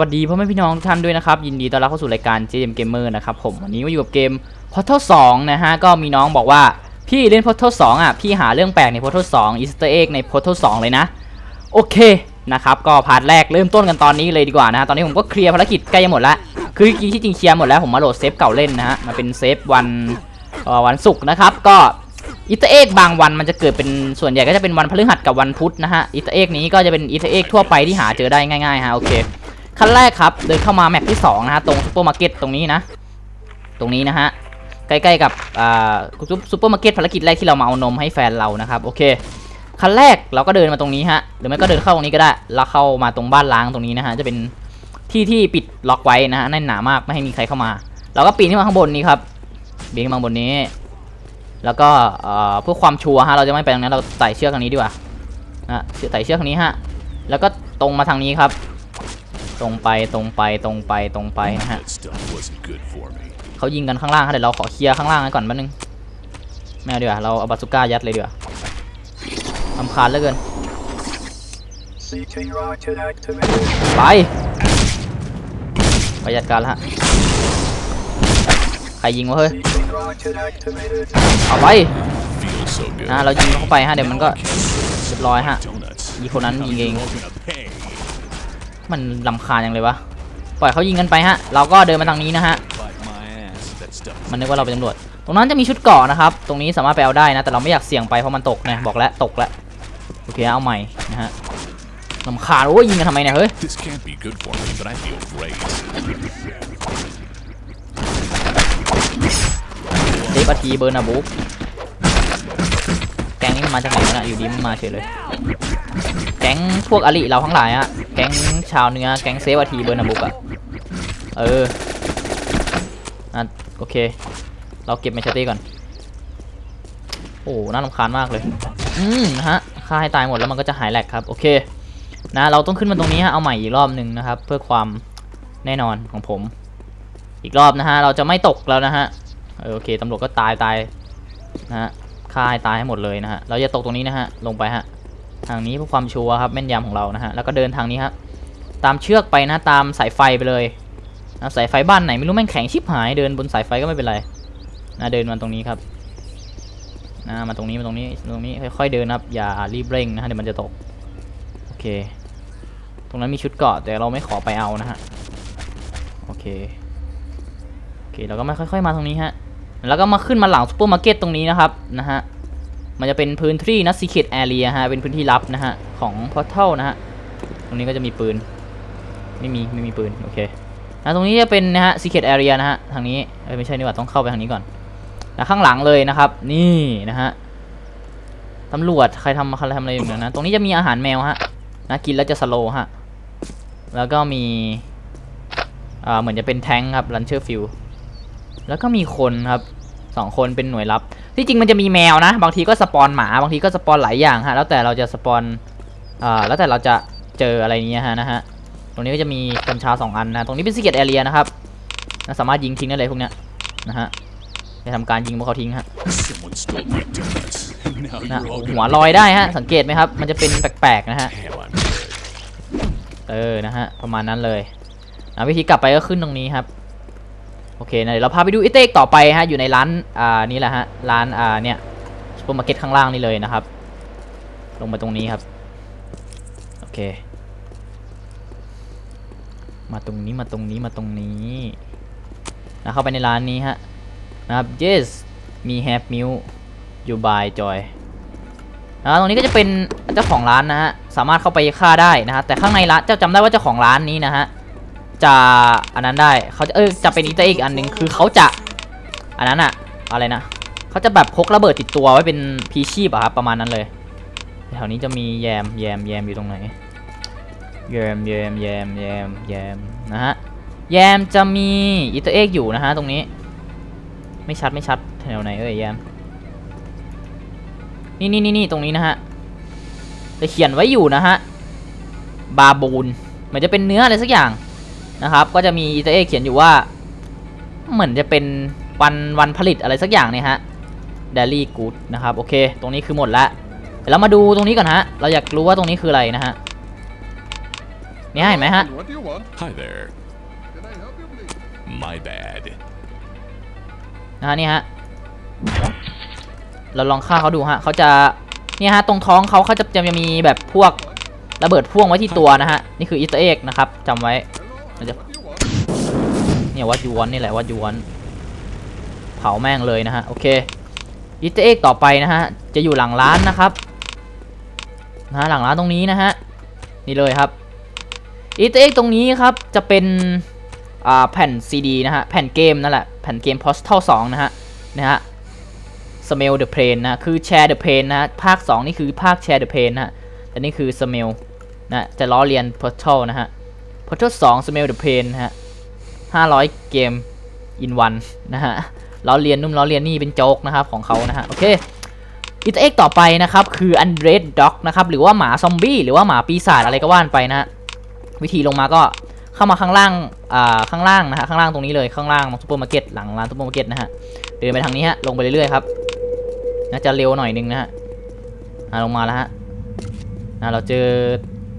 วัสดีพ่อแม่พี่น้องทุกท่านด้วยนะครับ ยินดีต้อนรับเข้าสู่รายการ JM Gamer นะครับผมวันนี้มาอยู่กับเกม Portal 2 นะฮะ ก็มีน้องบอกว่า พี่เล่น Portal 2 อะ พี่หาเรื่องแปลกใน Portal 2 Easter egg ใน Portal 2 เลยนะ โอเคนะครับก็พาร์ทแรกเริ่มต้นกันตอนนี้เลยดีกว่านะฮะตอนนี้ผมก็เคลียร์ภารกิจใกล้จะหมดล้วคือจริงๆที่จริงเคลียร์หมดแล้วผมมาโหลดเซฟเก่าเล่นนะฮะมันเป็นเซฟวันวันศุกร์นะครับก็อิตาเอกบางวันมันจะเกิดเป็นส่วนใหญ่ก็จะเป็นวันพฤหัสกับวันพุธนะฮะอิตาเอกนี้ก็จะเป็นอิตาเอกทั่วไปที่หาเจอได้ง่ายๆฮะโอเค ขั้นแรกครับ เดินเข้ามาแมปที่2นะฮะตรงซูเปอร์มาร์เก็ตตรงนี้นะ ตรงนี้นะฮะใกล้ๆกับอ่าซูเปอร์มาร์เก็ตภารกิจแรกที่เรามาเอานมให้แฟนเรานะครับโอเคขั้นแรกเราก็เดินมาตรงนี้ฮะหรือไม่ก็เดินเข้าตรงนี้ก็ได้แล้วเข้ามาตรงบ้านล้างตรงนี้นะฮะจะเป็นที่ที่ปิดล็อกไว้นะฮะแน่นหนามากไม่ให้มีใครเข้ามา เราก็ปีนขึ้นมาข้างบนนี้ครับปีนขึ้นมาข้างบนนี้ แล้วก็เอ่อเพื่อความชัวร์ฮะเราจะไม่ไปตรงนั้นเราไต่เชือกทางนี้ดีกว่านะไต่เชือกทางนี้ฮะแล้วก็ตรงมาทางนี้ครับ ตรงไปตรงไปตรงไปตรงไปนะฮะ That stuff wasn't good for me. เขายิงกันข้างล่างฮะเดี๋ยวเราขอเคลียร์ข้างล่างกันก่อนแป๊บนึงไม่เอาดีกว่าเราเอาบาซูก้ายัดเลยดีกว่าลำคาญเหลือเกิน CT rocket activated. ไปไปจัดการแล้วฮะใครยิงวะเฮ้ย CT rocket activated. เอาไป Feels so good. นะเรายิงเข้าไปฮะเดี๋ยวมันก็เรียบร้อยฮะ Donuts. อีคนนั้นยิงเอง You're gonna pay. มันลำคาญยังเลยวะ ปล่อยเขายิงกันไปฮะ เราก็เดินมาทางนี้นะฮะ มันนึกว่าเราเป็นตำรวจ ตรงนั้นจะมีชุดเกาะนะครับ ตรงนี้สามารถไปเอาได้นะ แต่เราไม่อยากเสี่ยงไปเพราะมันตกนะบอกแล้วตกแล้ว โอเคเอาใหม่นะฮะลำคาญโอ้ยยิงกันทำไมเนี่ยเฮ้ยเซฟอาทีเบอร์นาบุ๊กแกงนี้มันมาจากไหนนะอยู่ดีมันมาเฉยเลย แก๊งพวกอลิเราทั้งหลายอะแก๊งชาวเนื้อแก๊งเซฟอาทีเบอร์นาบุกอะเอออะโอเค เราเก็บเมชเต้ก่อน โอ้น่ารำคาญมากเลย อืมนะฮะฆ่าให้ตายหมดแล้วมันก็จะหายแหลกครับ โอเค นะ เราต้องขึ้นมาตรงนี้ฮะ เอาใหม่อีกรอบหนึ่งนะครับ เพื่อความแน่นอนของผม อีกรอบนะฮะ เราจะไม่ตกแล้วนะฮะเออโอเคตำรวจก็ตายตายนะฮะฆ่าให้ตายให้หมดเลยนะฮะ เราจะตกตรงนี้นะฮะ ลงไปฮะ ทางนี้เพื่อความชัวร์ครับแม่นยำของเรานะฮะแล้วก็เดินทางนี้ครับตามเชือกไปนะตามสายไฟไปเลยนะสายไฟบ้านไหนไม่รู้แม่งแข็งชิบหายเดินบนสายไฟก็ไม่เป็นไรนะเดินมาตรงนี้ครับนะมาตรงนี้มาตรงนี้ตรงนี้ค่อยๆเดินครับอย่ารีบเร่งนะฮะเดี๋ยวมันจะตกโอเค ตรงนั้นมีชุดเกาะแต่เราไม่ขอไปเอานะฮะโอเคโอเคเราก็มาค่อย ๆ มาตรงนี้ฮะแล้วก็มาขึ้นมาหลังซูเปอร์มาร์เก็ตตรงนี้นะครับนะฮะ มันจะเป็นพื้นที่นะ secret area ฮะ เป็นพื้นที่ลับนะฮะ ของ portal นะฮะ ตรงนี้ก็จะมีปืน ไม่มี ไม่มีปืน โอเคนะตรงนี้จะเป็นนะฮะ secret area นะฮะ ทางนี้ไม่ใช่นี่หว่า ต้องเข้าไปทางนี้ก่อนนะข้างหลังเลยนะครับ นี่นะฮะตำรวจใครทำใครทำอะไรอยู่เนี่ยนะ ตรงนี้จะมีอาหารแมวฮะ นะกินแล้วจะสโลฮะ แล้วก็มีอ่าเหมือนจะเป็นแท้งครับลันเชอร์ฟิลแล้วก็มีคนครับ สองคนเป็นหน่วยลับ ที่จริงมันจะมีแมวนะ บางทีก็สปอนหมา บางทีก็สปอนหลายอย่างฮะ แล้วแต่เราจะสปอนอ่าแล้วแต่เราจะเจออะไรเนี้ยฮะนะฮะ ตรงนี้ก็จะมีกัญชาสองอันนะ ตรงนี้เป็นสิเกตแอเรียนะครับ สามารถยิงทิ้งได้เลยพวกเนี้ยนะฮะจะทำการยิงพวกเขาทิ้งฮะนะหัวลอยได้ฮะ สังเกตไหมครับ มันจะเป็นแปลกๆนะฮะ เออ นะฮะ ประมาณนั้นเลยนะวิธีกลับไปก็ขึ้นตรงนี้ครับ โอเคนะเดี๋ยวเราพาไปดูอิเตกต่อไปฮะอยู่ในร้านอ่านี่แหละฮะร้านอ่าเนี่ยซูเปอร์มาร์เก็ตข้างล่างนี่เลยนะครับ ลงมาตรงนี้ครับโอเค มาตรงนี้มาตรงนี้มาตรงนี้นะเข้าไปในร้านนี้ฮะนะครับ yes มี have milk you buy joy นะตรงนี้ก็จะเป็นเจ้าของร้านนะฮะสามารถเข้าไปฆ่าได้นะฮะแต่ข้างในร้านเจ้าจำได้ว่าเจ้าของร้านนี้นะฮะ จะอันนั้นได้เขาจะเออจะเป็นอีกอีกอันหนึ่งคือเขาจะอันนั้นอะอะไรนะเขาจะแบบพกระเบิดติดตัวไว้เป็นพีชีพอะครับประมาณนั้นเลยแถวนี้จะมีแยมแยมแยมอยู่ตรงไหนแยมแยมแยมแยมแยมนะฮะแยมจะมีอีเตอร์เอ็กอยู่นะฮะตรงนี้ ไม่ชัดไม่ชัดแถวไหนเอ่ยแยมนี่นี่นี่นี่ตรงนี้นะฮะจะเขียนไว้อยู่นะฮะบาบูนเหมือนจะเป็นเนื้ออะไรสักอย่าง นะครับ ก็จะมีอีเตอร์เอเขียนอยู่ว่า เหมือนจะเป็นวันวันผลิตอะไรสักอย่างเนี่ยฮะ daily good นะครับ โอเค ตรงนี้คือหมดแล้วเดี๋ยวเรามาดูตรงนี้ก่อนฮะ เราอยากรู้ว่าตรงนี้คืออะไรนะฮะนี่ฮะเห็นไหมฮะ What do you want? Hi there. Can I help you, please? My bad. นะฮะนี่ฮะ เราลองฆ่าเขาดูฮะเขาจะเนี่ยฮะตรงท้องเขาเขาจะจะมีแบบพวกระเบิดพ่วงไว้ที่ตัวนะฮะ นี่คืออีสเตอร์เอ็กนะครับจำไว้ Hello, What do- what do you want? เนี่ยวัดยวนนี่แหละวัดยวน เผาแม่งเลยนะฮะโอเคอีเตเอ็กต่อไปนะฮะจะอยู่หลังร้านนะครับนะฮะหลังร้านตรงนี้นะฮะนี่เลยครับอีเตเอ็กตรงนี้ครับจะเป็นอ่าแผ่นซีดีนะฮะแผ่นเกมนั่นแหละแผ่นเกม Postal 2นะฮะนะฮะ Smell the Pain นะคือ Share the Pain นะฮะภาค 2 นี่คือภาค Share the Pain นะฮะแต่นี่คือ Smell นะจะล้อเลียน Postal นะฮะ Postal 2 Smell the Pain นะฮะ500เกม in one นนะฮะล้อเลียนนุ่มล้อเลียนนี่เป็นโจ๊กนะครับของเขานะฮะโอเคอีเอ็กต่อไปนะครับ คือ u n d r e d Dog นะครับหรือว่าหมาซอมบี้หรือว่าหมาปีศาจอะไรก็ว่านไปนะฮะวิธีลงมาก็เข้ามาข้างล่างอ่าข้างล่างนะฮะข้างล่างตรงนี้เลยข้างล่างซูเปอร์มาร์เก็ตหลังร้านซูเปอร์มาร์เก็ตนะฮะเดินไปทางนี้ฮะลงไปเรื่อยๆครับน่าจะเร็วหน่อยนึงนะฮะอ่าลงมาแล้วฮะอ่าเราเจอ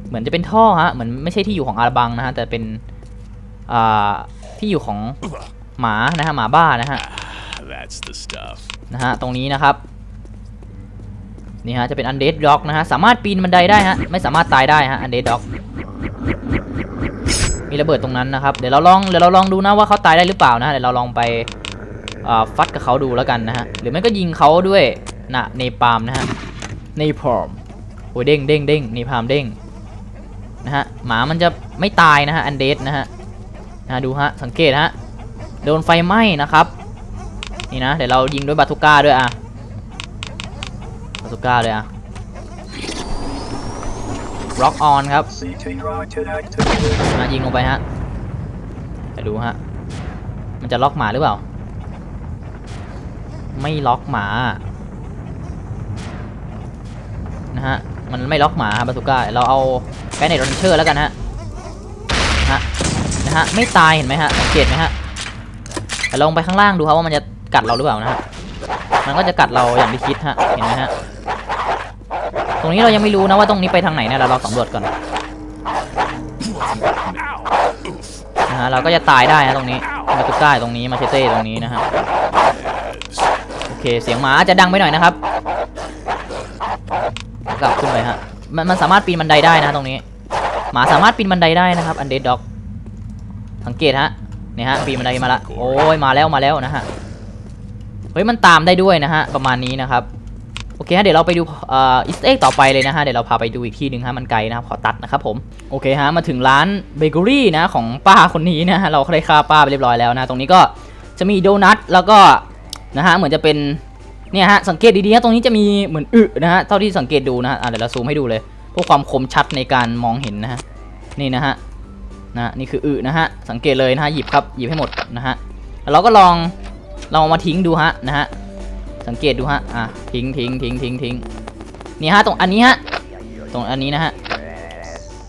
เหมือนจะเป็นท่อฮะ เหมือนไม่ใช่ที่อยู่ของอาบังนะฮะ แต่เป็นอ่าที่อยู่ของหมานะฮะหมาบ้านะฮะ Ah, that's the stuff. นะฮะตรงนี้นะครับนี่ฮะจะเป็น undead dog นะฮะสามารถปีนบันไดได้ฮะไม่สามารถตายได้ฮะ undead dog มีระเบิดตรงนั้นนะครับเดี๋ยวเราลองเดี๋ยวเราลองดูนะว่าเขาตายได้หรือเปล่านะฮะเดี๋ยวเราลองไปอ่าฟัดกับเขาดูแล้วกันนะฮะหรือไม่ก็ยิงเขาด้วยนะเนปาล์มนะฮะเนปาล์มโอ้ยเด้งเด้งเด้งเนปาล์มเด้ง นะฮะหมามันจะไม่ตายนะฮะ undead นะฮะนะดูฮะสังเกตฮะโดนไฟไหม้นะครับนี่นะเดี๋ยวเรายิงด้วยบาทูก้าด้วยอะบาทูก้าเลยอะ rock on ครับ CT rocket activated. นะยิงลงไปฮะไปดูฮะมันจะล็อกหมาหรือเปล่า ไม่ล็อกหมานะฮะมันไม่ล็อกหมาบาทูก้าเราเอา แกนเนตรอนเชอร์แล้วกันฮะนะฮะนะฮะไม่ตายเห็นไหมฮะสังเกตไหมฮะแต่ลงไปข้างล่างดูครับว่ามันจะกัดเราหรือเปล่านะฮะมันก็จะกัดเราอย่างที่คิดฮะเห็นไหมฮะตรงนี้เรายังไม่รู้นะว่าตรงนี้ไปทางไหนนะเราลองสำรวจก่อนนะฮะเราก็จะตายได้นะตรงนี้มาตุก้าตรงนี้มาเชเต้ตรงนี้นะฮะโอเคเสียงหมาจจะดังไปหน่อยนะครับกลับขึ้นไปฮะมันมันสามารถปีนบันไดได้นะตรงนี้ หมาสามารถปีนบันไดได้นะครับอันเดดด็อกสังเกตฮะเนี่ยฮะปีนบันไดมาละโอ้ยมาแล้วมาแล้วนะฮะเฮ้ยมันตามได้ด้วยนะฮะประมาณนี้นะครับโอเคฮะเดี๋ยวเราไปดูอ่ออีสเอ็กต่อไปเลยนะฮะเดี๋ยวเราพาไปดูอีกที่หนึ่งฮะมันไกลนะครับขอตัดนะครับผมโอเคฮะมาถึงร้านเบเกอรี่นะของป้าคนนี้นะฮะเราได้ฆ่าป้าไปเรียบร้อยแล้วนะตรงนี้ก็จะมีโดนัทแล้วก็นะฮะเหมือนจะเป็นเนี่ยฮะสังเกตดีๆฮะตรงนี้จะมีเหมือนอึนะฮะเท่าที่สังเกตดูนะฮะะเดี๋ยวเราซูมให้ดูเลย พื่อความคมชัดในการมองเห็นนะฮะนี่นะฮะนะนี่คืออึนะฮะสังเกตเลยนะฮะหยิบครับหยิบให้หมดนะฮะแล้วเราก็ลองลองเอามาทิ้งดูฮะนะฮะสังเกตดูฮะอะทิ้งทิ้งทิ้งทิ้งทิ้งนี่ฮะตรงอันนี้ฮะตรงอันนี้นะฮะ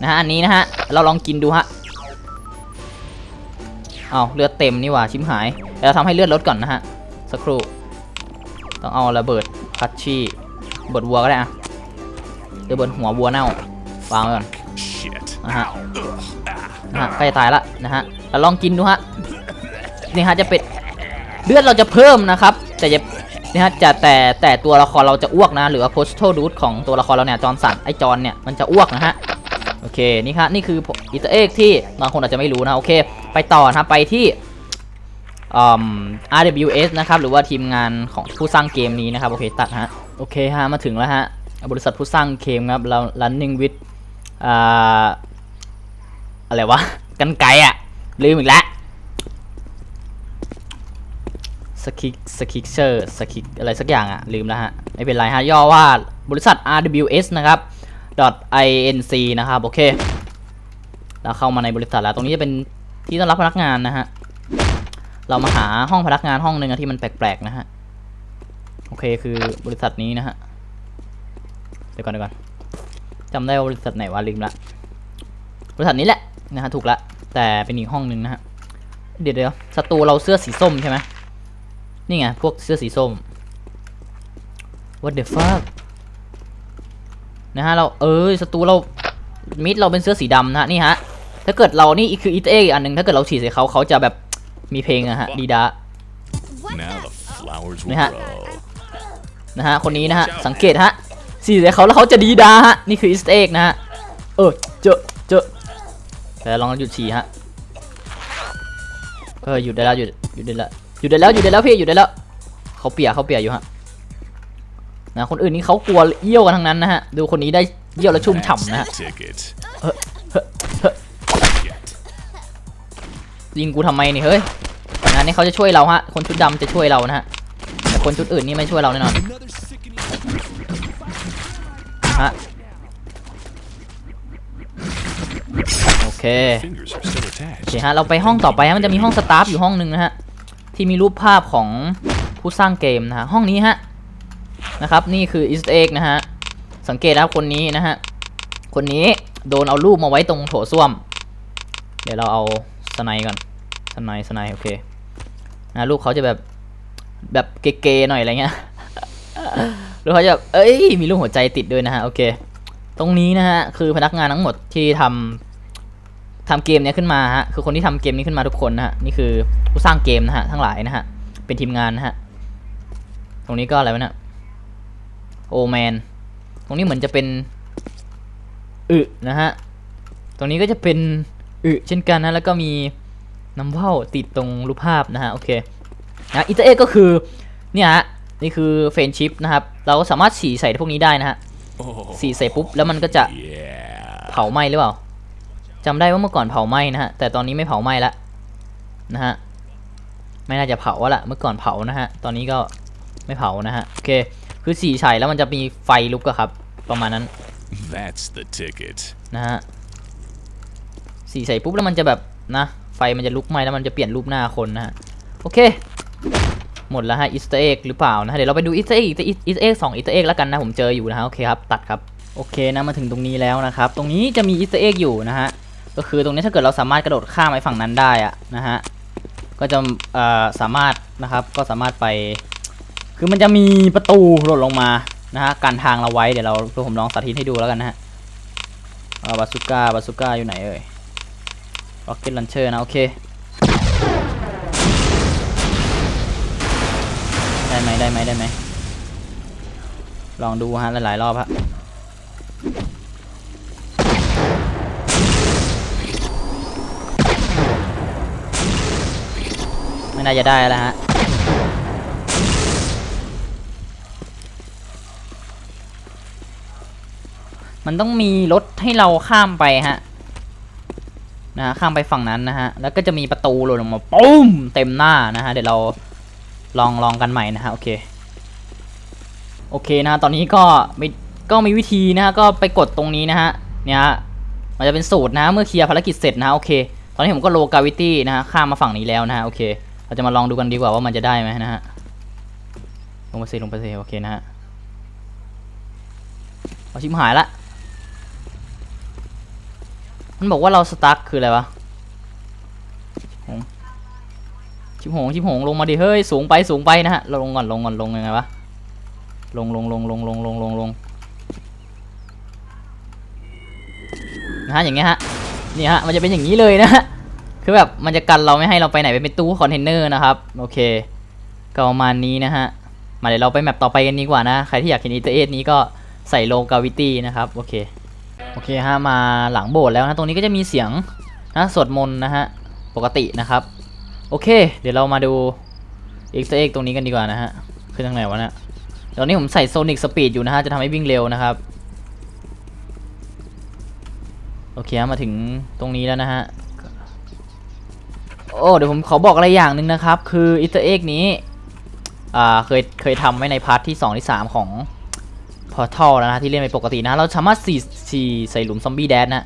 นะฮะอันนี้นะฮะเราลองกินดูฮะเอาเลือดเต็มนี่หว่าชิมหายเดี๋ยวเราทำให้เลือดลดก่อนนะฮะสักครู่ต้องเอาระเบิดพัชชี่ระเบิดวัวก็ได้อะ ระเบิดหัววัวเน่าวางไว้ก่อน Shit. Uh-huh. Ugh. Ah. นะฮะใกล้ตายละนะฮะเราลองกินดูฮะนี่ฮะจะเป็นเลือดเราจะเพิ่มนะครับ แต่จะนี่ฮะจะแต่แต่ตัวละครเราจะอ้วกนะ หรือว่า postal dude ของตัวละครเราเนี่ยจอร์นสันไอจอร์นเนี่ยมันจะอ้วกนะฮะโอเคนี่ครับนี่คืออิตาเอกที่บางคนอาจจะไม่รู้นะโอเค ไปต่อนะครับไปที่อืม RWS นะครับ หรือว่าทีมงานของผู้สร้างเกมนี้นะครับ โอเค ตัดฮะ โอเคฮะ มาถึงแล้วฮะ บริษัทผู้สร้างเกมครับเรา running with อ่าอะไรวะ กันไกลอะลืมอีกแล้วสกิกสกิกเชอร์สกิกอะไรสักอย่างอะลืมแล้วฮะ ไม่เป็นไรฮะ ย่อว่าบริษัท RWS นะครับ .inc นะครับ โอเค เราเข้ามาในบริษัทแล้ว ตรงนี้จะเป็นที่ต้อนรับพนักงานนะฮะ เรามาหาห้องพนักงานห้องหนึ่งที่มันแปลกๆนะฮะ โอเคคือบริษัทนี้นะฮะ ดี๋ยวก่อนเดี๋ยวก่อนจำได้ว่าบริษัทไหนวะลืมละบริษัทนี้แหละนะฮะถูกละแต่เป็นอีกห้องหนึ่งนะฮะเดี๋ยวเดี๋ยวศัตรูเราเสื้อสีส้มใช่ไหมนี่ไงพวกเสื้อสีส้ม what the fuck นะฮะเราเออศัตรูเรามิดเราเป็นเสื้อสีดำนะฮะนี่ฮะถ้าเกิดเรานี่คืออีเตอร์อีกอันหนึ่งถ้าเกิดเราฉีดใส่เขาเขาจะแบบมีเพลงอะฮะดีดา Now the flowers will Nè. grow. นะฮะคนนี้นะฮะสังเกตฮะ ฉีดใส่เขาแล้วเขาจะดีดาฮะ นี่คืออีสเอ็กนะฮะ เออ เจอเจอแต่ลองหยุดฉี่ฮะ เออหยุดได้แล้วหยุดหยุดได้แล้วหยุดได้แล้วหยุดได้แล้วพี่หยุดได้แล้วเขาเปียกเขาเปียกอยู่ฮะนะคนอื่นนี่เขากลัวเยี่ยวกันทั้งนั้นนะฮะ ดูคนนี้ได้เยี่ยวแล้วชุ่มฉ่ำนะฮะเฮ้เฮ้เฮ้ Get. ยิงกูทำไมนี่เฮ้ยงานนี้เขาจะช่วยเราฮะ คนชุดดำจะช่วยเรานะฮะแต่คนชุดอื่นนี่ไม่ช่วยเราแน่นอน ฮะ โอเค Fingers are still โอ attached. เคฮะ เราไปห้องต่อไปฮะ มันจะมีห้องสตาฟอยู่ห้องหนึ่งนะฮะ ที่มีรูปภาพของผู้สร้างเกมนะฮะ ห้องนี้ฮะ นะครับ นี่คืออีสเอ็กนะฮะ สังเกตนะครับคนนี้นะฮะ คนนี้โดนเอารูปมาไว้ตรงโถส้วม เดี๋ยวเราเอาสไนด์ก่อน สไนด์สไนด์โอเค นะรูปเขาจะแบบแบบเก๋ๆหน่อยอะไรเงี้ย รูปเขาจะเอ้ย มีรูปหัวใจติดด้วยนะฮะ โอเค ตรงนี้นะฮะ คือพนักงานทั้งหมดที่ทำทำเกมเนี้ยขึ้นมาฮะ คือคนที่ทำเกมนี้ขึ้นมาทุกคนนะฮะ นี่คือผู้สร้างเกมนะฮะ ทั้งหลายนะฮะ เป็นทีมงานนะฮะ ตรงนี้ก็อะไรวะเนี่ย โอแมน ตรงนี้เหมือนจะเป็นอึนะฮะ ตรงนี้ก็จะเป็นอึเช่นกันนะ แล้วก็มีน้ำว่าติดตรงรูปภาพนะฮะ โอเค นะ อิตาเอก็คือ เนี่ยฮะ นี่คือเฟรนชิพนะครับ เราสามารถสีใส่พวกนี้ได้นะฮะ Oh, สีใส่ปุ๊บแล้วมันก็จะ yeah. เผาไหม้หรือเปล่าจำได้ว่าเมื่อก่อนเผาไหม้นะฮะ แต่ตอนนี้ไม่เผาไหม้ละนะฮะ ไม่น่าจะเผาแล้วละเมื่อก่อนเผานะฮะ ตอนนี้ก็ไม่เผานะฮะ โอเค คือสีใส่แล้วมันจะมีไฟลุกอะครับ ประมาณนั้น That's the ticket. นะฮะ สีใส่ปุ๊บแล้วมันจะแบบนะ ไฟมันจะลุกไหม้แล้วมันจะเปลี่ยนรูปหน้าคนนะฮะ โอเค หมดแล้วฮะอีสต์เอ็กหรือเปล่านะฮะเดี๋ยวเราไปดูอีสต์เอ็กอีสตอร์เอ็กสองอีสต์เอ็กแล้วกันนะผมเจออยู่นะฮะโอเคครับตัดครับโอเคนะมาถึงตรงนี้แล้วนะครับ ตรงนี้จะมีอีสต์เอ็กอยู่นะฮะก็คือตรงนี้ถ้าเกิดเราสามารถกระโดดข้ามไปฝั่งนั้นได้อะนะฮะก็จะเอ่อสามารถนะครับก็สามารถไป คือมันจะมีประตูหล่นลงมานะฮะกันทางเราไว้เดี๋ยวเราผมลองสาธิตให้ดูแล้วกันนะฮะบาสุก้าบาสุก้าอยู่ไหนเอ่ยร็อกเก็ตลันเชอร์นะโอเค ได้ไหมได้ไหมได้ไหมลองดูฮะหลายๆรอบฮะไม่น่าจะได้แล้วฮะมันต้องมีรถให้เราข้ามไปฮะนะฮะข้ามไปฝั่งนั้นนะฮะแล้วก็จะมีประตูหล่นลงมาปุ้มเต็มหน้านะฮะเดี๋ยวเรา ลองลองกันใหม่นะฮะโอเคโอเคนะตอนนี้ก็มีก็มีวิธีนะฮะก็ไปกดตรงนี้นะฮะเนี่ยมันจะเป็นสูตรนะเมื่อเคลียร์ภารกิจเสร็จนะโอเค ตอนนี้ผมก็โลกาวิตี้นะฮะข้ามมาฝั่งนี้แล้วนะฮะโอเค เราจะมาลองดูกันดีกว่าว่ามันจะได้ไหมนะฮะลงไปสิลงไปสิโอเคนะฮะเอาชิมหายละมันบอกว่าเราสตั๊กคืออะไรวะ ชิบหงชิบหงลงมาดิเฮ้ยสูงไปสูงไปนะฮะเราลงก่อนลงก่อนลงยังไงวะลงลงลงลงลงลงลงลงนะฮะอย่างเงี้ยฮะนี่ฮะมันจะเป็นอย่างนี้เลยนะฮะคือแบบมันจะกันเราไม่ให้เราไปไหนเป็นตู้คอนเทนเนอร์นะครับโอเคก็ประมาณนี้นะฮะมาเดี๋ยวเราไปแมปต่อไปกันดีกว่านะใครที่อยากเห็นอีเตอร์เอสนี้ก็ใส่โลกาวิตี้นะครับโอเคโอเคฮะมาหลังโบสถ์แล้วนะตรงนี้ก็จะมีเสียงนะสวดมนต์นะฮะปกตินะครับ โอเค เดี๋ยวเรามาดูอีกตัวเอ็กตรงนี้กันดีกว่านะฮะคือทางไหนวะเนี่ยตอนนี้ผมใส่โซนิกสปีดอยู่นะฮะ จะทำให้วิ่งเร็วนะครับ โอเคมาถึงตรงนี้แล้วนะฮะ โอ้เดี๋ยวผมขอบอกอะไรอย่างหนึ่งนะครับ คืออีสเตอร์เอ็กนี้ อ่า เคย เคยทำไว้ในพาร์ทที่ 2 ที่ 3 ของพอร์ทัลนะฮะที่เล่นไปปกตินะ เราสามารถสีสีใส่หลุมซอมบี้แดนนะ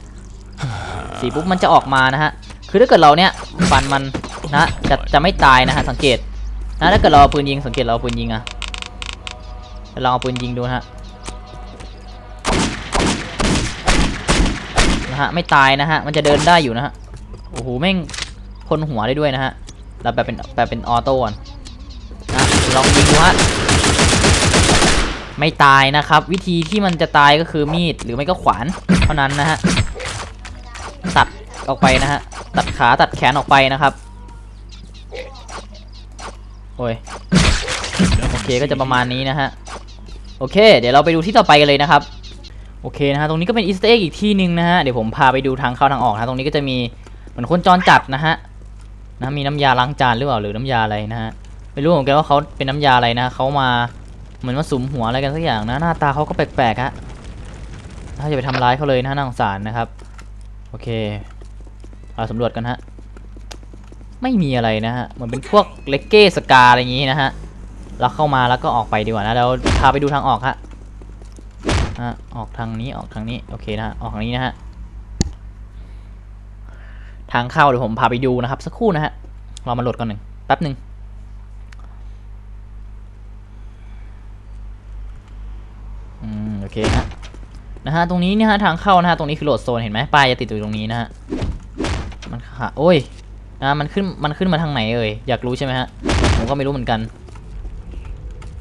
สีปุ๊บมันจะออกมานะฮะ คือถ้าเกิดเราเนี่ยฟันมัน นะจะจะไม่ตายนะฮะสังเกตนะถ้าเกิดเราเอาปืนยิงสังเกตเราเอาปืนยิงอะเดี๋ยวลองเอาปืนยิงดูนะฮะนะฮะไม่ตายนะฮะมันจะเดินได้อยู่นะฮะโอ้โหแม่งพ่นหัวได้ด้วยนะฮะแล้วแบบเป็นแบบเป็นออโต้ก่อนนะลองยิงดูฮะไม่ตายนะครับ วิธีที่มันจะตายก็คือมีดหรือไม่ก็ขวานเท่านั้นนะฮะตัดออกไปนะฮะตัดขาตัดแขนออกไปนะครับ อ้ยโอเคก็จะประมาณนี้นะฮะโอเค เดี๋ยวเราไปดูที่ต่อไปกันเลยนะครับโอเคนะฮะตรงนี้ก็เป็นอีสเตอร์เอ็กอีกที่หนึ่งนะฮะเดี๋ยวผมพาไปดูทางเข้าทางออกนะตรงนี้ก็จะมีเหมือนคนจรจัดนะฮะนะมีน้ำยาล้างจานหรือเปล่าหรือน้ำยาอะไรนะฮะไม่รู้เหมือนกันว่าเขาเป็นน้ำยาอะไรนะเขามาเหมือนมาสุมหัวอะไรกันสักอย่างนะหน้าตาเขาก็แปลกๆฮะถ้าจะไปทำร้ายเขาเลยนะน่าสงสารนะครับ โอเคเราสำรวจกันฮะ ไม่มีอะไรนะฮะ เหมือนเป็นพวกเลกเก้สกาอะไรอย่างงี้นะฮะเราเข้ามาแล้วก็ออกไปดีกว่านะเราพาไปดูทางออกฮะฮะออกทางนี้ออกทางนี้โอเคนะฮะออกทางนี้นะฮะทางเข้าเดี๋ยวผมพาไปดูนะครับ สักครู่นะฮะเรามาโหลดก่อนหนึ่งแป๊บหนึ่งอืมโอเคฮะนะฮะตรงนี้เนี่ยฮะทางเข้านะฮะตรงนี้คือโหลดโซนเห็นไหมป้ายจะติดอยู่ตรงนี้นะฮะมันค่ะโอ้ย นะมันขึ้นมันขึ้นมาทางไหนเอ่ยอยากรู้ใช่ไหมฮะผมก็ไม่รู้เหมือนกัน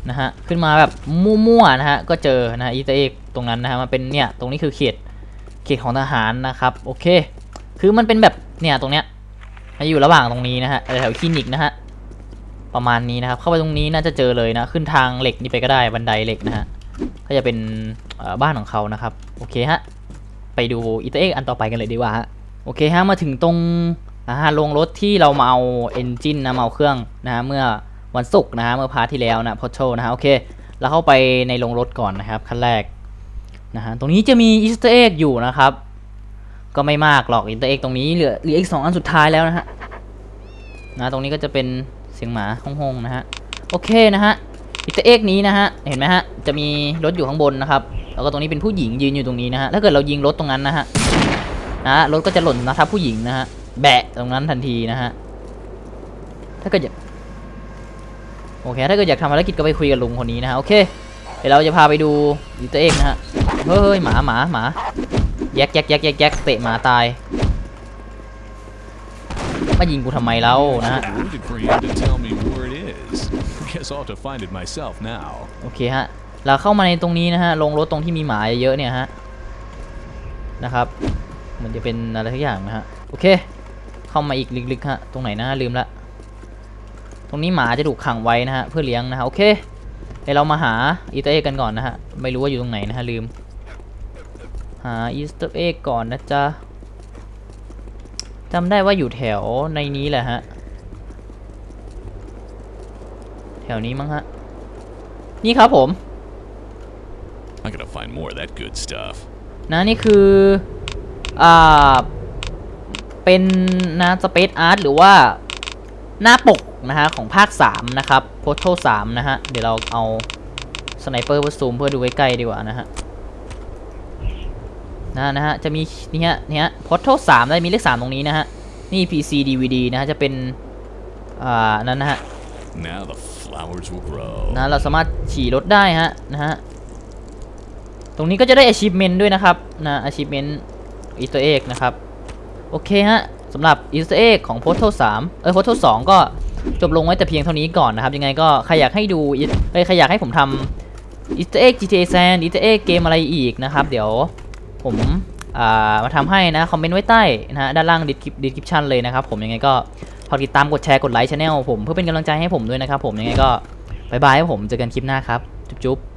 นะฮะขึ้นมาแบบมั่วๆนะฮะก็เจอนะฮะอีเตเอกตรงนั้นนะฮะมันเป็นเนี่ยตรงนี้คือเขตเขตของทหารนะครับโอเค คือมันเป็นแบบเนี่ยตรงเนี้ยมาอยู่ระหว่างตรงนี้นะฮะแถวคลินิกนะฮะประมาณนี้นะครับเข้าไปตรงนี้น่าจะเจอเลยนะขึ้นทางเหล็กนี่ไปก็ได้บันไดเหล็กนะฮะก็จะเป็นบ้านของเขานะครับโอเคฮะไปดูอีเตเอกอันต่อไปกันเลยดีกว่าฮะโอเคฮะมาถึงตรง อ่าโรงรถที่เรามาเอาเอนจินนะมาเอาเครื่องนะฮะเมื่อวันศุกร์นะฮะเมื่อพาร์ทที่แล้วนะพอโชนะฮะโอเคเราเข้าไปในโรงรถก่อนนะครับขั้นแรกนะฮะตรงนี้จะมีอีสเตอร์เอ็กอยู่นะครับ ก็ไม่มากหรอกอีสเตอร์เอ็กตรงนี้เหลือเหลืออีกสองอันสุดท้ายแล้วนะฮะนะตรงนี้ก็จะเป็นเสียงหมาห้องๆนะฮะโอเคนะฮะอิตาเอ็กนี้นะฮะเห็นไหมฮะจะมีรถอยู่ข้างบนนะครับแล้วก็ตรงนี้เป็นผู้หญิงยืนอยู่ตรงนี้นะฮะถ้าเกิดเรายิงรถตรงนั้นนะฮะนะฮะรถก็จะหล่นนะทับผู้หญิงนะฮะ แบะตรงนั้นทันทีนะฮะ ถ้าเกิดอยากโอเค ถ้าเกิดอยากทำภารกิจก็ไปคุยกับลุงคนนี้นะฮะ โอเค เดี๋ยวเราจะพาไปดูอิตาเอกนะฮะ เฮ้ยหมาหมาหมาแยกแยกแยกแยกแยกเตะหมาตาย มายิงกูทำไมเล่านะฮะ โอเคฮะ เราเข้ามาในตรงนี้นะฮะ ลงรถตรงที่มีหมาเยอะเนี่ยฮะ นะครับ มันจะเป็นอะไรทุกอย่างนะฮะ โอเค เข้ามาอีกลึกๆฮะตรงไหนนะลืมละตรงนี้หมาจะถูกขังไว้นะฮะเพื่อเลี้ยงนะฮะโอเคเดี๋ยวเรามาหาอีสเตอร์เอ็กกันก่อนนะฮะไม่รู้ว่าอยู่ตรงไหนนะฮะลืม หาอีสเตอร์เอ็กก่อนนะจ๊ะจำได้ว่าอยู่แถวในนี้แหละฮะแถวนี้มั้งฮะนี่ครับผม I gotta find more of that good stuff. นะนี่คือ อ่า เป็นนะสเปซอาร์ตหรือว่าหน้าปกนะฮะของภาค 3 นะครับโพสโท3นะฮะ เดี๋ยวเราเอาสไนเปอร์มาซูมเพื่อดูใกล้ๆดีกว่านะฮะนะนะฮะ จะมีนี่ฮะนี่ฮะโพสโท3ได้มีเลข3ตรงนี้นะฮะ นี่ PC DVD นะฮะ จะเป็น อ่า นั้นนะฮะ Now the flowers will grow. นะเราสามารถขี่รถได้ฮะ นะฮะ ตรงนี้ก็จะได้ achievement ด้วยนะครับ นะ achievement Easter egg นะครับ โอเคฮะสำหรับ Easter egg ของ Portal 3เออ Portal 2ก็จบลงไว้แต่เพียงเท่านี้ก่อนนะครับ ยังไงก็ใครอยากให้ดูเอ้ยใครอยากให้ผมทำ Easter egg GTA San Easter egg เกมอะไรอีกนะครับ เดี๋ยวผมมาทำให้นะ คอมเมนต์ไว้ใต้นะฮะด้านล่าง description เลยนะครับผมยังไงก็ฝากติดตามกดแชร์กดไลค์ช anel ผมเพื่อเป็นกำลังใจให้ผมด้วยนะครับผมยังไงก็บายบายครับผมเจอกันคลิปหน้าครับ จุ๊บ